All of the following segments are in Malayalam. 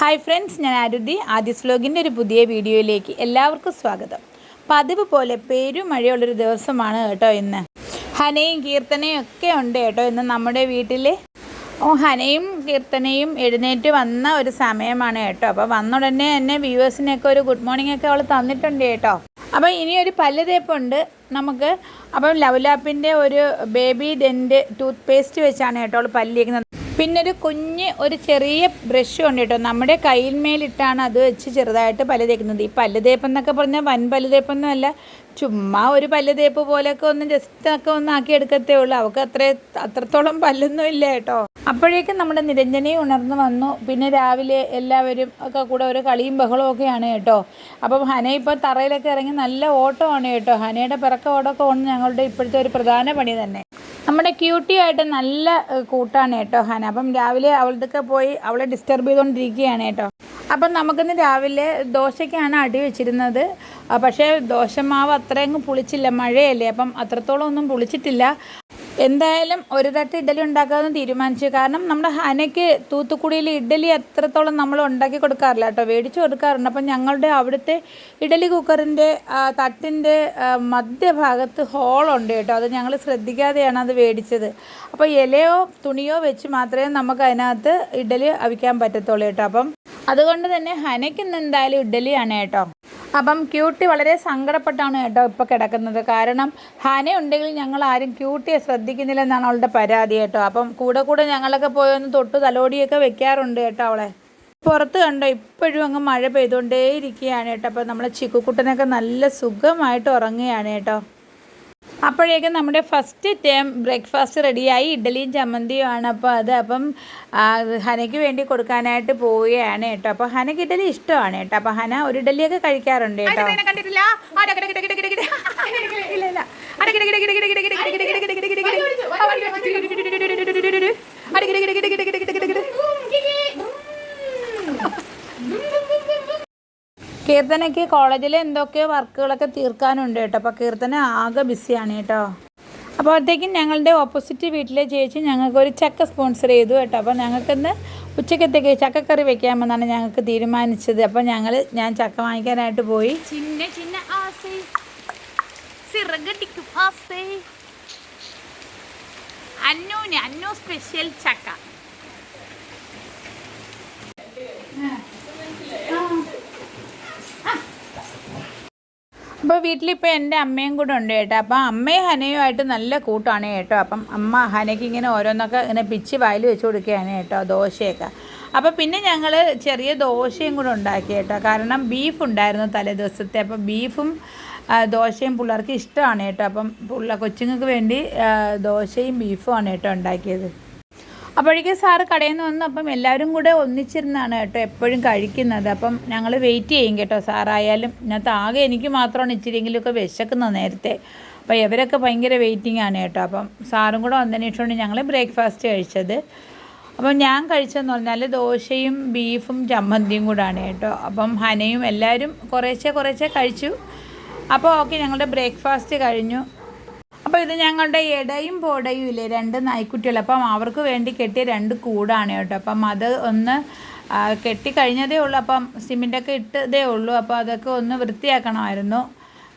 ഹായ് ഫ്രണ്ട്സ് ഞാൻ അരുതി ആദ്യസ് വ്ലോഗിന്റെ ഒരു പുതിയ വീഡിയോയിലേക്ക് എല്ലാവർക്കും സ്വാഗതം. പതിവ് പോലെ പേരും മഴയുള്ളൊരു ദിവസമാണ് കേട്ടോ ഇന്ന്. ഹനയും കീർത്തനയും ഒക്കെ ഉണ്ട് കേട്ടോ ഇന്ന് നമ്മുടെ വീട്ടിൽ ഓ ഹനയും കീർത്തനയും എഴുന്നേറ്റ് വന്ന ഒരു സമയമാണ് കേട്ടോ. അപ്പോൾ വന്ന ഉടനെ തന്നെ വ്യൂവേഴ്സിനൊക്കെ ഒരു ഗുഡ് മോർണിംഗ് ഒക്കെ അവൾ തന്നിട്ടുണ്ട് കേട്ടോ. അപ്പോൾ ഇനി ഒരു പല്ല് തേപ്പുണ്ട് നമുക്ക്. അപ്പം ലവ്ലാപ്പിന്റെ ഒരു ബേബി ഡെന്റ് ടൂത്ത് പേസ്റ്റ് വെച്ചാണ് കേട്ടോ അവൾ പല്ലിരിക്കുന്നത് പിന്നെ ഒരു കുഞ്ഞ് ഒരു ചെറിയ ബ്രഷ് ഉണ്ട് കേട്ടോ നമ്മുടെ കയ്യിന്മേലിട്ടാണ് അത് വെച്ച് ചെറുതായിട്ട് പല്ല് തേക്കുന്നത് ഈ പല്ല് തേപ്പ് എന്നൊക്കെ പറഞ്ഞാൽ വൻ പല്ല് തേപ്പൊന്നുമല്ല ചുമ്മാ ഒരു പല്ല് തേപ്പ് പോലെയൊക്കെ ഒന്ന് ജസ്റ്റ് ഒക്കെ ഒന്ന് ആക്കി എടുക്കത്തേ ഉള്ളൂ. അവൾക്ക് അത്ര അത്രത്തോളം പല്ലൊന്നും ഇല്ല കേട്ടോ. അപ്പോഴേക്കും നമ്മുടെ നിരഞ്ജനയും ഉണർന്നു വന്നു. പിന്നെ രാവിലെ എല്ലാവരും ഒക്കെ കൂടെ ഒരു കളിയും ബഹളവും ഒക്കെയാണ് കേട്ടോ. അപ്പം ഹന ഇപ്പോൾ തറയിലൊക്കെ ഇറങ്ങി നല്ല ഓട്ടമാണ് കേട്ടോ. ഹനയുടെ പിറക്ക ഓടൊക്കെ ഓണം ഞങ്ങളുടെ ഇപ്പോഴത്തെ ഒരു പ്രധാന പണി തന്നെ. നമ്മുടെ ക്യൂട്ടി ആയിട്ട് നല്ല കൂട്ടാണ് കേട്ടോ ഹന. അപ്പം രാവിലെ അവളുടെ പോയി അവളെ ഡിസ്റ്റർബ് ചെയ്തുകൊണ്ടിരിക്കുകയാണ് കേട്ടോ. അപ്പം നമുക്കിന്ന് രാവിലെ ദോശയ്ക്കാണ് അടി വെച്ചിരുന്നത്. പക്ഷേ ദോശമാവ് അത്രയങ്ങ് പുളിച്ചില്ല മഴയല്ലേ? അപ്പം അത്രത്തോളം ഒന്നും പുളിച്ചിട്ടില്ല. എന്തായാലും ഒരു തട്ട് ഇഡലി ഉണ്ടാക്കാമെന്ന് തീരുമാനിച്ചു. കാരണം നമ്മുടെ ഹനയ്ക്ക് തൂത്തുക്കുടിയിൽ ഇഡലി എത്രത്തോളം നമ്മൾ ഉണ്ടാക്കി കൊടുക്കാറില്ല കേട്ടോ. മേടിച്ചു കൊടുക്കാറുണ്ട്. അപ്പം ഞങ്ങളുടെ അവിടുത്തെ ഇഡലി കുക്കറിന്റെ തട്ടിന്റെ മധ്യഭാഗത്ത് ഹോളുണ്ട് കേട്ടോ. അത് ഞങ്ങൾ ശ്രദ്ധിക്കാതെയാണ് അത് മേടിച്ചത്. അപ്പോൾ ഇലയോ തുണിയോ വെച്ച് മാത്രമേ നമുക്ക് അതിനകത്ത് ഇഡലി അവിക്കാൻ പറ്റത്തുള്ളൂ കേട്ടോ. അപ്പം അതുകൊണ്ട് തന്നെ ഹനയ്ക്ക് ഇന്ന് എന്തായാലും ഇഡലിയാണ് കേട്ടോ. അപ്പം ക്യൂട്ടി വളരെ സങ്കടപ്പെട്ടാണ് കേട്ടോ ഇപ്പോൾ കിടക്കുന്നത്. കാരണം ഹന ഉണ്ടെങ്കിൽ ഞങ്ങൾ ആരും ക്യൂട്ടിയെ ശ്രദ്ധിക്കുന്നില്ലെന്നാണ് അവളുടെ പരാതി കേട്ടോ. അപ്പം കൂടെ കൂടെ ഞങ്ങളൊക്കെ പോയൊന്ന് തൊട്ട് തലോടിയൊക്കെ വെക്കാറുണ്ട് കേട്ടോ അവളെ. പുറത്ത് കണ്ടോ ഇപ്പോഴും അങ്ങ് മഴ പെയ്തുകൊണ്ടേയിരിക്കുകയാണ് കേട്ടോ. അപ്പോൾ നമ്മളെ ചിക്കുക്കുട്ടനൊക്കെ നല്ല സുഖമായിട്ട് ഉറങ്ങുകയാണ് കേട്ടോ. അപ്പോഴേക്കും നമ്മുടെ ഫസ്റ്റ് ടൈം ബ്രേക്ക്ഫാസ്റ്റ് റെഡിയായി ഇഡ്ഡലിയും ചമ്മന്തിയുമാണ് അപ്പോൾ അത് അപ്പം ഹനയ്ക്ക് വേണ്ടി കൊടുക്കാനായിട്ട് പോവുകയാണ് കേട്ടോ അപ്പോൾ ഹനയ്ക്ക് ഇഡ്ഡലി ഇഷ്ടമാണ് കേട്ടോ അപ്പോൾ ഹന ഒരു ഇഡ്ഡലിയൊക്കെ കഴിക്കാറുണ്ട് കേട്ടോ കണ്ടിട്ടില്ല ഇല്ല ഇല്ല കീർത്തനയ്ക്ക് കോളേജിൽ എന്തൊക്കെയോ വർക്കുകളൊക്കെ തീർക്കാനുണ്ട് കേട്ടോ. അപ്പോൾ കീർത്തന ആകെ ബിസിയാണ് കേട്ടോ. അപ്പോഴത്തേക്കും ഞങ്ങളുടെ ഓപ്പോസിറ്റ് വീട്ടിലെ ചേച്ചി ഞങ്ങൾക്കൊരു ചക്ക സ്പോൺസർ ചെയ്തു കേട്ടോ. അപ്പോൾ ഞങ്ങൾക്കിന്ന് ഉച്ചക്കത്തേക്ക് ചക്കക്കറി വെക്കാമെന്നാണ് ഞങ്ങൾക്ക് തീരുമാനിച്ചത്. അപ്പോൾ ഞങ്ങൾ ഞാൻ ചക്ക വാങ്ങിക്കാനായിട്ട് പോയി. ചിന്ന ചിന്ന ആസൈ. സിറകടിക്കും ആസൈ. അന്നൂന് അന്നു സ്പെഷ്യൽ ചക്ക. അപ്പോൾ വീട്ടിലിപ്പോൾ എന്റെ അമ്മയും കൂടെ ഉണ്ട് കേട്ടോ. അപ്പം അമ്മയും ഹനയുമായിട്ട് നല്ല കൂട്ടാണ് കേട്ടോ. അപ്പം അമ്മ ഹനയ്ക്ക് ഇങ്ങനെ ഓരോന്നൊക്കെ ഇങ്ങനെ പിച്ച് വായിൽ വെച്ച് കൊടുക്കുകയാണ് കേട്ടോ ദോശയൊക്കെ. അപ്പോൾ പിന്നെ ഞങ്ങൾ ചെറിയ ദോശയും കൂടെ ഉണ്ടാക്കി കേട്ടോ. കാരണം ബീഫ് ഉണ്ടായിരുന്നു തലേ ദിവസത്തെ. അപ്പോൾ ബീഫും ദോശയും പിള്ളേർക്ക് ഇഷ്ടമാണ് കേട്ടോ. അപ്പം പിള്ള കൊച്ചുങ്ങൾക്ക് വേണ്ടി ദോശയും ബീഫുമാണ് കേട്ടോ ഉണ്ടാക്കിയത്. അപ്പോഴേക്കും സാറ് കടയിൽ നിന്ന് വന്നു. അപ്പം എല്ലാവരും കൂടെ ഒന്നിച്ചിരുന്നാണ് കേട്ടോ എപ്പോഴും കഴിക്കുന്നത്. അപ്പം ഞങ്ങൾ വെയിറ്റ് ചെയ്യും കേട്ടോ. സാറായാലും ഇതിനകത്ത് ആകെ എനിക്ക് മാത്രമാണ് ഇച്ചിരിയെങ്കിലുമൊക്കെ വിശക്കുന്നത് നേരത്തെ. അപ്പോൾ ഇവരൊക്കെ ഭയങ്കര വെയിറ്റിംഗ് ആണ് കേട്ടോ. അപ്പം സാറും കൂടെ വന്നതിന് ശേഷമാണ് ഞങ്ങൾ ബ്രേക്ക്ഫാസ്റ്റ് കഴിച്ചത്. അപ്പം ഞാൻ കഴിച്ചതെന്ന് പറഞ്ഞാൽ ദോശയും ബീഫും ചമ്മന്തിയും കൂടാണ് കേട്ടോ. അപ്പം ഹനയും എല്ലാവരും കുറേശ്ശെ കുറേശ്ശെ കഴിച്ചു. അപ്പോൾ ഓക്കെ ഞങ്ങളുടെ ബ്രേക്ക്ഫാസ്റ്റ് കഴിഞ്ഞു. അപ്പോൾ ഇത് ഞങ്ങളുടെ ഇടയും പോടയും ഇല്ലേ രണ്ട് നായ്ക്കുട്ടികൾ അപ്പം അവർക്ക് വേണ്ടി കെട്ടിയ രണ്ട് കൂടാണ് കേട്ടോ അപ്പം അത് ഒന്ന് കെട്ടിക്കഴിഞ്ഞതേ കെട്ടി കഴിഞ്ഞതേ ഉള്ളൂ അപ്പം സിമെന്റൊക്കെ ഇട്ടതേ ഉള്ളൂ അപ്പോൾ അതൊക്കെ ഒന്ന് വൃത്തിയാക്കണമായിരുന്നു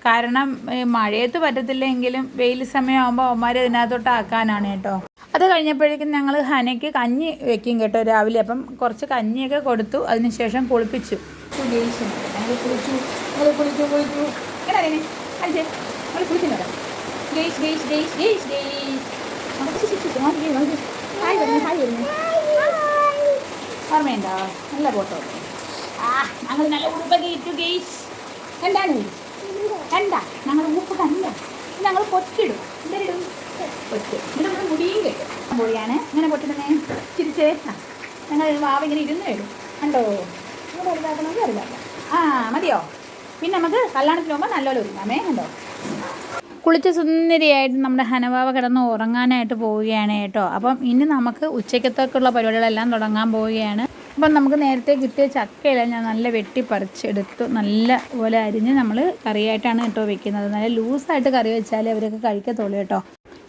കാരണം മഴയത്ത് പറ്റത്തില്ലെങ്കിലും വെയിൽ സമയമാകുമ്പോൾ അവന്മാർ ഇതിനകത്തോട്ട് ആക്കാനാണ് കേട്ടോ അത് കഴിഞ്ഞപ്പോഴേക്കും ഞങ്ങൾ ഹനയ്ക്ക് കഞ്ഞി വെക്കും കേട്ടോ രാവിലെ അപ്പം കുറച്ച് കഞ്ഞിയൊക്കെ കൊടുത്തു അതിനുശേഷം കുളിപ്പിച്ചു കുളിച്ചു കുളിച്ചു കുളിച്ചു കുളിച്ചു കുളിച്ചു എടാ അതിനെ guys guys guys guys guys hi വരുന്നു. ഹായ് വരുന്നു. നല്ല ഫോട്ടോ ആ ഞങ്ങൾ നല്ല ഉടുപ്പൊക്കെ ഇട്ടു ഗെയ്സ് എന്താണ് എന്താ? ഞങ്ങൾ ഉടുപ്പ് കണ്ട ഞങ്ങൾ പൊറ്റിടും എന്തിടും പൊറ്റ് എന്നിട്ട് നമ്മൾ മുടിയും കെട്ടും. പൊടിയാണ് ഇങ്ങനെ പൊട്ടിടുന്നേ ചിരിച്ചേ. ആ ഞങ്ങൾ വാവ ഇങ്ങനെ ഇരുന്ന് വരും കണ്ടോ? ഇവിടെ വലുതാക്കണമെങ്കിൽ വലുതാക്കാം. ആ മതിയോ? പിന്നെ നമുക്ക് കല്യാണത്തിന് പോകുമ്പോൾ നല്ലപോലെ ഒരുങ്ങാമേ കണ്ടോ? കുളിച്ച് സുന്ദരിയായിട്ട് നമ്മുടെ ഹനവാവ കിടന്ന് ഉറങ്ങാനായിട്ട് പോവുകയാണ് കേട്ടോ. അപ്പം ഇനി നമുക്ക് ഉച്ചയ്ക്കത്തേക്കുള്ള പരിപാടികളെല്ലാം തുടങ്ങാൻ പോവുകയാണ്. അപ്പം നമുക്ക് നേരത്തെ കിട്ടിയ ചക്കയെല്ലാം ഞാൻ നല്ല വെട്ടി പറിച്ചെടുത്ത് നല്ല പോലെ അരിഞ്ഞ് നമ്മൾ കറിയായിട്ടാണ് കേട്ടോ വെക്കുന്നത്. നല്ല ലൂസായിട്ട് കറി വെച്ചാലേ അവരൊക്കെ കഴിക്കത്തുള്ളൂ കേട്ടോ.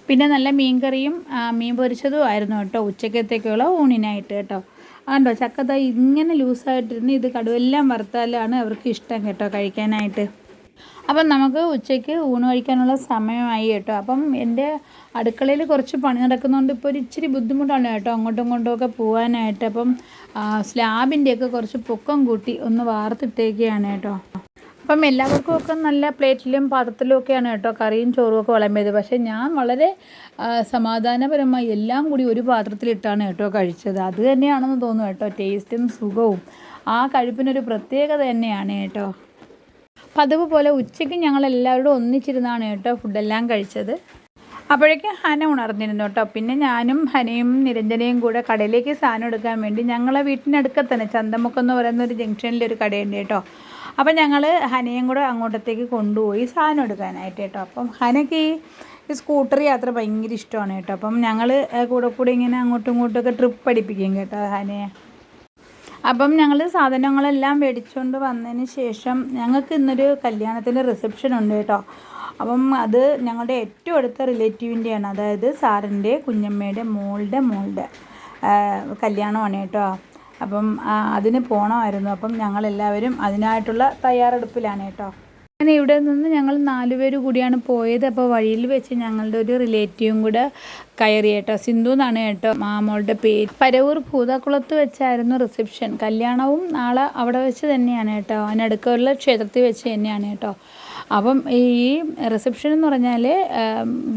പിന്നെ നല്ല മീൻ കറിയും മീൻ പൊരിച്ചതും ആയിരുന്നു കേട്ടോ ഉച്ചക്കത്തേക്കുള്ള ഊണിനായിട്ട് കേട്ടോ. കണ്ടോ ചക്കത്തായി ദാ ഇങ്ങനെ ലൂസായിട്ടിരുന്ന് ഇത് കടുവെല്ലാം വറുത്താലാണ് അവർക്ക് ഇഷ്ടം കേട്ടോ കഴിക്കാനായിട്ട്. അപ്പം നമുക്ക് ഉച്ചയ്ക്ക് ഊണ് കഴിക്കാനുള്ള സമയമായി കേട്ടോ. അപ്പം എന്റെ അടുക്കളയിൽ കുറച്ച് പണി നടക്കുന്നതുകൊണ്ട് ഇപ്പോൾ ഒരു ഇച്ചിരി ബുദ്ധിമുട്ടാണ് കേട്ടോ അങ്ങോട്ടും ഇങ്ങോട്ടും ഒക്കെ പോകാനായിട്ട് അപ്പം സ്ലാബിന്റെയൊക്കെ കുറച്ച് പൊക്കം കൂട്ടി ഒന്ന് വാർത്തിട്ടേക്കുകയാണ് കേട്ടോ. അപ്പം എല്ലാവർക്കും ഒക്കെ നല്ല പ്ലേറ്റിലും പാത്രത്തിലും ഒക്കെയാണ് കേട്ടോ കറിയും ചോറും ഒക്കെ വിളമ്പിയത്. പക്ഷേ ഞാൻ വളരെ സമാധാനപരമായി എല്ലാം കൂടി ഒരു പാത്രത്തിലിട്ടാണ് കേട്ടോ കഴിച്ചത്. അത് തന്നെയാണെന്ന് തോന്നുന്നു കേട്ടോ. ടേസ്റ്റും സുഖവും. ആ കഴിപ്പിനൊരു പ്രത്യേകത തന്നെയാണ് കേട്ടോ. പതിവ് പോലെ ഉച്ചയ്ക്ക് ഞങ്ങൾ എല്ലാവരോടും ഒന്നിച്ചിരുന്നാണ് കേട്ടോ ഫുഡെല്ലാം കഴിച്ചത്. അപ്പോഴേക്കും ഹന ഉണർന്നിരുന്നു കേട്ടോ. പിന്നെ ഞാനും ഹനയും നിരഞ്ജനയും കൂടെ കടയിലേക്ക് സാധനം എടുക്കാൻ വേണ്ടി ഞങ്ങളെ വീട്ടിനടുക്ക തന്നെ ചന്തമുക്ക് എന്ന് പറയുന്ന ഒരു ജംഗ്ഷനിലൊരു കടയുണ്ട് കേട്ടോ. അപ്പം ഞങ്ങൾ ഹനയും കൂടെ അങ്ങോട്ടത്തേക്ക് കൊണ്ടുപോയി സാധനം എടുക്കാനായിട്ട് കേട്ടോ. അപ്പം ഹനയ്ക്ക് ഈ സ്കൂട്ടർ യാത്ര ഭയങ്കര ഇഷ്ടമാണ് കേട്ടോ. അപ്പം ഞങ്ങൾ കൂടെ കൂടെ ഇങ്ങനെ അങ്ങോട്ടും ഇങ്ങോട്ടും ഒക്കെ ട്രിപ്പ് അടിപ്പിക്കും കേട്ടോ ഹനയെ. അപ്പം ഞങ്ങൾ സാധനങ്ങളെല്ലാം മേടിച്ചുകൊണ്ട് വന്നതിന് ശേഷം ഞങ്ങൾക്ക് ഇന്നൊരു കല്യാണത്തിന്റെ റിസപ്ഷൻ ഉണ്ട് കേട്ടോ. അപ്പം അത് ഞങ്ങളുടെ ഏറ്റവും അടുത്ത റിലേറ്റീവിന്റെയാണ് അതായത് സാറിന്റെ കുഞ്ഞമ്മയുടെ മോളുടെ മോളുടെ കല്യാണമാണ് കേട്ടോ. അപ്പം അതിന് പോകണമായിരുന്നു അപ്പം ഞങ്ങളെല്ലാവരും അതിനായിട്ടുള്ള തയ്യാറെടുപ്പിലാണ് കേട്ടോ. അങ്ങനെ ഇവിടെ നിന്ന് ഞങ്ങൾ നാലുപേര് കൂടിയാണ് പോയത്. അപ്പോൾ വഴിയിൽ വെച്ച് ഞങ്ങളുടെ ഒരു റിലേറ്റീവും കൂടെ കയറി കേട്ടോ. സിന്ധു എന്നാണ് കേട്ടോ മാമോളുടെ പേര്. പരവൂർ ഭൂതക്കുളത്ത് വെച്ചായിരുന്നു റിസപ്ഷൻ കല്യാണവും നാളെ അവിടെ വെച്ച് തന്നെയാണ് കേട്ടോ. അതിനടുക്കുള്ള ക്ഷേത്രത്തിൽ വെച്ച് തന്നെയാണ് കേട്ടോ. അപ്പം ഈ റിസപ്ഷൻ എന്ന് പറഞ്ഞാൽ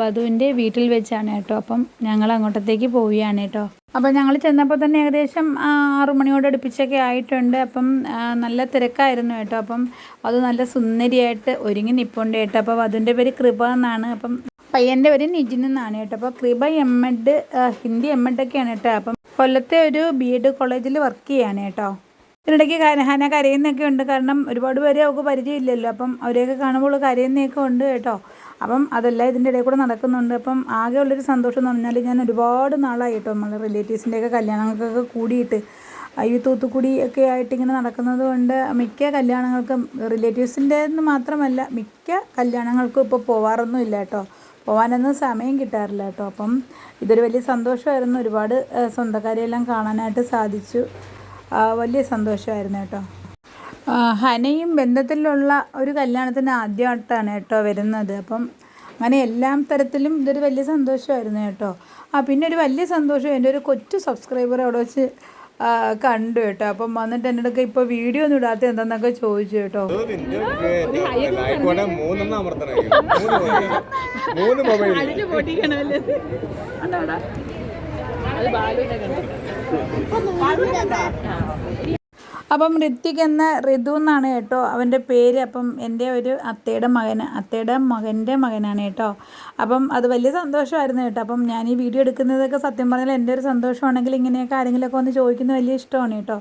വധുവിന്റെ വീട്ടിൽ വെച്ചാണ് കേട്ടോ. അപ്പം ഞങ്ങൾ അങ്ങോട്ടത്തേക്ക് പോവുകയാണ് കേട്ടോ. അപ്പം ഞങ്ങൾ ചെന്നപ്പോൾ തന്നെ ഏകദേശം ആറു മണിയോട് അടുപ്പിച്ചൊക്കെ ആയിട്ടുണ്ട്. അപ്പം നല്ല തിരക്കായിരുന്നു കേട്ടോ. അപ്പം അത് നല്ല സുന്ദരിയായിട്ട് ഒരുങ്ങി നിൽപ്പുണ്ട് കേട്ടോ. അപ്പോൾ വധുവിന്റെ പേര് കൃപ എന്നാണ്. അപ്പം പയ്യന്റെ പേര് നിജിൻ എന്നാണ് കേട്ടോ. അപ്പോൾ Kripa M Ed Hindi M Ed ഒക്കെയാണ് കേട്ടോ. അപ്പം കൊല്ലത്തെ ഒരു ബി എഡ് കോളേജിൽ വർക്ക് ചെയ്യാണ് കേട്ടോ. ഇതിനിടയ്ക്ക് ഹന കരയുന്നൊക്കെ ഉണ്ട്. കാരണം ഒരുപാട് പേരെ അവൾക്ക് പരിചയമില്ലല്ലോ. അപ്പം അവരെയൊക്കെ കാണുമ്പോൾ കരയുന്നൊക്കെ ഉണ്ട് കേട്ടോ. അപ്പം അതെല്ലാം ഇതിന്റെ ഇടയിൽ കൂടെ നടക്കുന്നുണ്ട്. അപ്പം ആകെ ഉള്ളൊരു സന്തോഷം എന്ന് പറഞ്ഞാൽ ഞാൻ ഒരുപാട് നാളായി കേട്ടോ നമ്മളെ റിലേറ്റീവ്സിന്റെയൊക്കെ കല്യാണങ്ങൾക്കൊക്കെ കൂടിയിട്ട്. ഈ തൂത്തുക്കുടി ഒക്കെ ആയിട്ട് ഇങ്ങനെ നടക്കുന്നത് കൊണ്ട് മിക്ക കല്യാണങ്ങൾക്കും റിലേറ്റീവ്സിന്റെ എന്ന് മാത്രമല്ല മിക്ക കല്യാണങ്ങൾക്കും ഇപ്പോൾ പോവാറൊന്നും ഇല്ല കേട്ടോ. പോകാനൊന്നും സമയം കിട്ടാറില്ല കേട്ടോ. അപ്പം ഇതൊരു വലിയ സന്തോഷമായിരുന്നു. ഒരുപാട് സ്വന്തക്കാരെയെല്ലാം കാണാനായിട്ട് സാധിച്ചു. വലിയ സന്തോഷമായിരുന്നു കേട്ടോ. ഹനയും ബന്ധത്തിലുള്ള ഒരു കല്യാണത്തിന് ആദ്യമായിട്ടാണ് കേട്ടോ വരുന്നത്. അപ്പം അങ്ങനെ എല്ലാം തരത്തിലും ഇതൊരു വലിയ സന്തോഷമായിരുന്നു കേട്ടോ. ആ പിന്നെ ഒരു വലിയ സന്തോഷം എന്റെ ഒരു കൊച്ചു സബ്സ്ക്രൈബർ അവിടെ വെച്ച് കണ്ടു കേട്ടോ. അപ്പം വന്നിട്ട് എന്റെ അടുക്ക ഇപ്പോൾ വീഡിയോ ഒന്നും ഇടാത്ത എന്താന്നൊക്കെ ചോദിച്ചു കേട്ടോ. മൂന്ന് മൊബൈൽ അപ്പം ഋത്വിക് എന്ന ഋതു എന്നാണ് കേട്ടോ അവന്റെ പേര്. അപ്പം എന്റെ ഒരു അത്തയുടെ മകൻ അത്തയുടെ മകന്റെ മകനാണ് കേട്ടോ. അപ്പം അത് വലിയ സന്തോഷമായിരുന്നു കേട്ടോ. അപ്പം ഞാൻ ഈ വീഡിയോ എടുക്കുന്നതൊക്കെ സത്യം പറഞ്ഞാൽ എന്റെ ഒരു സന്തോഷമാണെങ്കിൽ ഇങ്ങനെയൊക്കെ ആരെങ്കിലുമൊക്കെ ഒന്ന് ചോദിക്കുന്നത് വലിയ ഇഷ്ടമാണ് കേട്ടോ.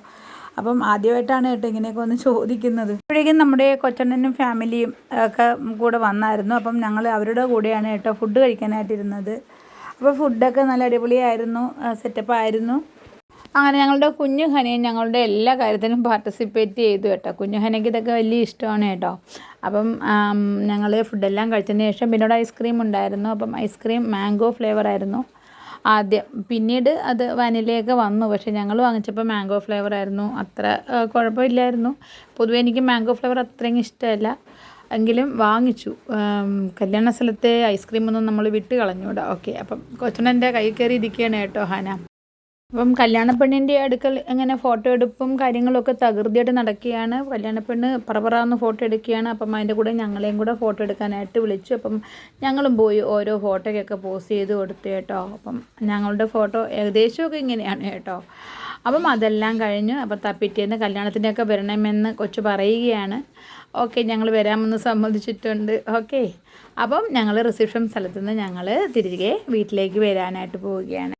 അപ്പം ആദ്യമായിട്ടാണ് കേട്ടോ ഇങ്ങനെയൊക്കെ ഒന്ന് ചോദിക്കുന്നത്. ഇപ്പോഴേക്കും നമ്മുടെ കൊച്ചണ്ണനും ഫാമിലിയും ഒക്കെ കൂടെ വന്നായിരുന്നു. അപ്പം ഞങ്ങൾ അവരുടെ കൂടെയാണ് കേട്ടോ ഫുഡ് കഴിക്കാനായിട്ടിരുന്നത്. അപ്പോൾ ഫുഡൊക്കെ നല്ല അടിപൊളിയായിരുന്നു സെറ്റപ്പ് ആയിരുന്നു. അങ്ങനെ ഞങ്ങളുടെ കുഞ്ഞു ഹനയും ഞങ്ങളുടെ എല്ലാ കാര്യത്തിനും പാർട്ടിസിപ്പേറ്റ് ചെയ്തു കേട്ടോ. കുഞ്ഞു ഹനയ്ക്ക് ഇതൊക്കെ വലിയ ഇഷ്ടമാണ് കേട്ടോ. അപ്പം ഞങ്ങൾ ഫുഡെല്ലാം കഴിച്ചതിന് ശേഷം പിന്നീട് ഐസ്ക്രീം ഉണ്ടായിരുന്നു. അപ്പം ഐസ്ക്രീം മാംഗോ ഫ്ലേവർ ആയിരുന്നു ആദ്യം. പിന്നീട് അത് വനിലയൊക്കെ വന്നു. പക്ഷേ ഞങ്ങൾ വാങ്ങിച്ചപ്പോൾ മാംഗോ ഫ്ലേവർ ആയിരുന്നു. അത്ര കുഴപ്പമില്ലായിരുന്നു. പൊതുവേ എനിക്ക് മാംഗോ ഫ്ലേവർ അത്രയും ഇഷ്ടമല്ല. എങ്കിലും വാങ്ങിച്ചു. കല്യാണ സ്ഥലത്തെ ഐസ്ക്രീമൊന്നും നമ്മൾ വിട്ട് കളഞ്ഞൂടാ. ഓക്കെ അപ്പം കൊച്ചണന്റെ കൈ കയറി ഇരിക്കുകയാണ് കേട്ടോ ഹാന. അപ്പം കല്യാണപ്പെണ്ണിന്റെ അടുക്കൽ ഇങ്ങനെ ഫോട്ടോ എടുപ്പും കാര്യങ്ങളൊക്കെ തകൃതിയായിട്ട് നടക്കുകയാണ്. കല്യാണപ്പെണ്ണ് പറപറാന്ന് ഫോട്ടോ എടുക്കുകയാണ്. അപ്പം അതിന്റെ കൂടെ ഞങ്ങളെയും കൂടെ ഫോട്ടോ എടുക്കാനായിട്ട് വിളിച്ചു. അപ്പം ഞങ്ങളും പോയി ഓരോ ഫോട്ടോയ്ക്കൊക്കെ പോസ്റ്റ് ചെയ്ത് കൊടുത്തു കേട്ടോ. അപ്പം ഞങ്ങളുടെ ഫോട്ടോ ഏകദേശമൊക്കെ ഇങ്ങനെയാണ് കേട്ടോ. അപ്പം അതെല്ലാം കഴിഞ്ഞു അപ്പം തപ്പിറ്റേന്ന് പിറ്റേന്ന് കല്യാണത്തിന്റെയൊക്കെ വരണമെന്ന് കൊച്ചു പറയുകയാണ്. ഓക്കെ ഞങ്ങൾ വരാമെന്ന് സമ്മതിച്ചിട്ടുണ്ട്. ഓക്കെ. അപ്പം ഞങ്ങൾ റിസപ്ഷൻ സ്ഥലത്തു നിന്ന് ഞങ്ങൾ തിരികെ വീട്ടിലേക്ക് വരാനായിട്ട് പോവുകയാണ്.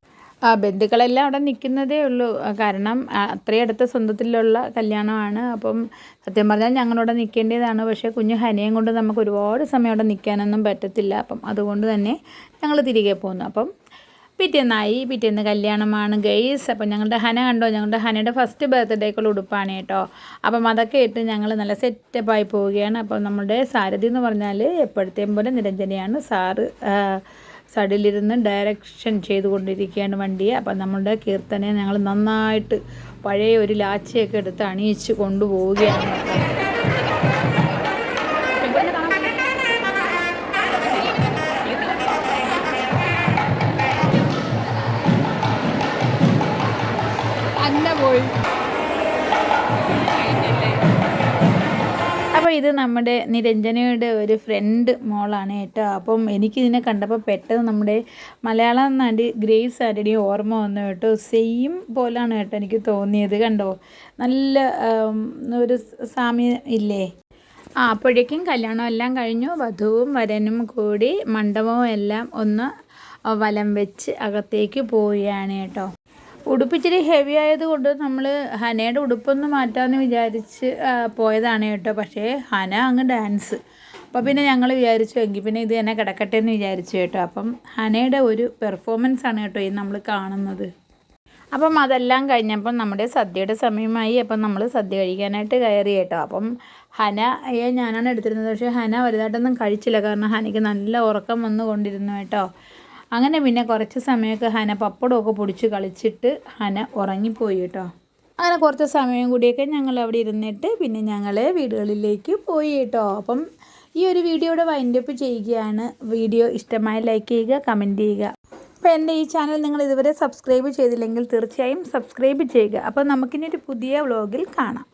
ആ ബന്ധുക്കളെല്ലാം അവിടെ നിൽക്കുന്നതേ ഉള്ളൂ. കാരണം അത്രയും അടുത്ത സ്വന്തത്തിലുള്ള കല്യാണമാണ്. അപ്പം സത്യം പറഞ്ഞാൽ ഞങ്ങളവിടെ നിൽക്കേണ്ടതാണ്. പക്ഷേ കുഞ്ഞു ഹനയും കൊണ്ട് നമുക്ക് ഒരുപാട് സമയം അവിടെ നിൽക്കാനൊന്നും പറ്റത്തില്ല. അപ്പം അതുകൊണ്ട് തന്നെ ഞങ്ങൾ തിരികെ പോന്നു. അപ്പം പിറ്റേന്നായി പിറ്റേന്ന് കല്യാണമാണ് ഗെയ്സ് അപ്പം ഞങ്ങളുടെ ഹന കണ്ടോ? ഞങ്ങളുടെ ഹനയുടെ ഫസ്റ്റ് ബർത്ത്ഡേക്കുള്ള ഉടുപ്പാണ് കേട്ടോ. അപ്പം അതൊക്കെ ഇട്ട് ഞങ്ങൾ നല്ല സെറ്റപ്പായി പോവുകയാണ്. അപ്പം നമ്മുടെ സാരഥി എന്ന് പറഞ്ഞാൽ എപ്പോഴത്തെയും പോലെ നിരഞ്ജനയാണ്. സാറ് സൈഡിലിരുന്ന് ഡയറക്ഷൻ ചെയ്തുകൊണ്ടിരിക്കുകയാണ് വണ്ടിയെ. അപ്പം നമ്മളുടെ കീർത്തനെ ഞങ്ങൾ നന്നായിട്ട് പഴയ ഒരു ലാച്ചയൊക്കെ എടുത്ത് അണിയിച്ച് കൊണ്ടുപോവുകയാണ്. ഇത് നമ്മുടെ നിരഞ്ജനയുടെ ഒരു ഫ്രണ്ട് മോളാണ് കേട്ടോ. അപ്പം എനിക്കിതിനെ കണ്ടപ്പോൾ പെട്ടെന്ന് നമ്മുടെ മലയാളം നടി ഗ്രേസ് ആന്റണി ഓർമ്മ വന്നു കേട്ടോ. സെയിം പോലാണ് കേട്ടോ എനിക്ക് തോന്നിയത് കണ്ടോ. നല്ല ഒരു സാമ്യം ഇല്ലേ? ആ അപ്പോഴേക്കും കല്യാണം എല്ലാം കഴിഞ്ഞു. വധുവും വരനും കൂടി മണ്ഡപവും എല്ലാം ഒന്ന് വലം വെച്ച് അകത്തേക്ക് പോവുകയാണ് കേട്ടോ. ഉടുപ്പിച്ചിരി ഹെവി ആയതുകൊണ്ട് നമ്മൾ ഹനയുടെ ഉടുപ്പൊന്ന് മാറ്റാമെന്ന് വിചാരിച്ച് പോയതാണ് കേട്ടോ. പക്ഷേ ഹന അങ്ങ് ഡാൻസ് അപ്പോൾ പിന്നെ ഞങ്ങൾ വിചാരിച്ചു എങ്കിൽ പിന്നെ ഇത് തന്നെ കിടക്കട്ടെ എന്ന് വിചാരിച്ചു കേട്ടോ. അപ്പം ഹനയുടെ ഒരു പെർഫോമൻസ് ആണ് കേട്ടോ ഈ നമ്മൾ കാണുന്നത്. അപ്പം അതെല്ലാം കഴിഞ്ഞപ്പം നമ്മുടെ സദ്യയുടെ സമയമായി. അപ്പം നമ്മൾ സദ്യ കഴിക്കാനായിട്ട് കയറി കേട്ടോ. അപ്പം ഹനയെ ഞാനാണ് എടുത്തിരുന്നത്. പക്ഷേ ഹന വലുതായിട്ടൊന്നും കഴിച്ചില്ല. കാരണം ഹനയ്ക്ക് നല്ല ഉറക്കം വന്നുകൊണ്ടിരുന്നു കേട്ടോ. അങ്ങനെ പിന്നെ കുറച്ച് സമയമൊക്കെ ഹന പപ്പടമൊക്കെ പൊടിച്ച് കളിച്ചിട്ട് ഹന ഉറങ്ങിപ്പോയി കേട്ടോ. അങ്ങനെ കുറച്ച് സമയം കൂടിയൊക്കെ ഞങ്ങൾ അവിടെ ഇരുന്നിട്ട് പിന്നെ ഞങ്ങൾ വീടുകളിലേക്ക് പോയി കേട്ടോ. അപ്പം ഈ ഒരു വീഡിയോയുടെ വൈൻഡപ്പ് ചെയ്യുകയാണ്. വീഡിയോ ഇഷ്ടമായി ലൈക്ക് ചെയ്യുക കമന്റ് ചെയ്യുക. അപ്പോൾ എന്റെ ഈ ചാനൽ നിങ്ങൾ ഇതുവരെ സബ്സ്ക്രൈബ് ചെയ്തില്ലെങ്കിൽ തീർച്ചയായും സബ്സ്ക്രൈബ് ചെയ്യുക. അപ്പോൾ നമുക്കിനി ഒരു പുതിയ വ്ളോഗിൽ കാണാം.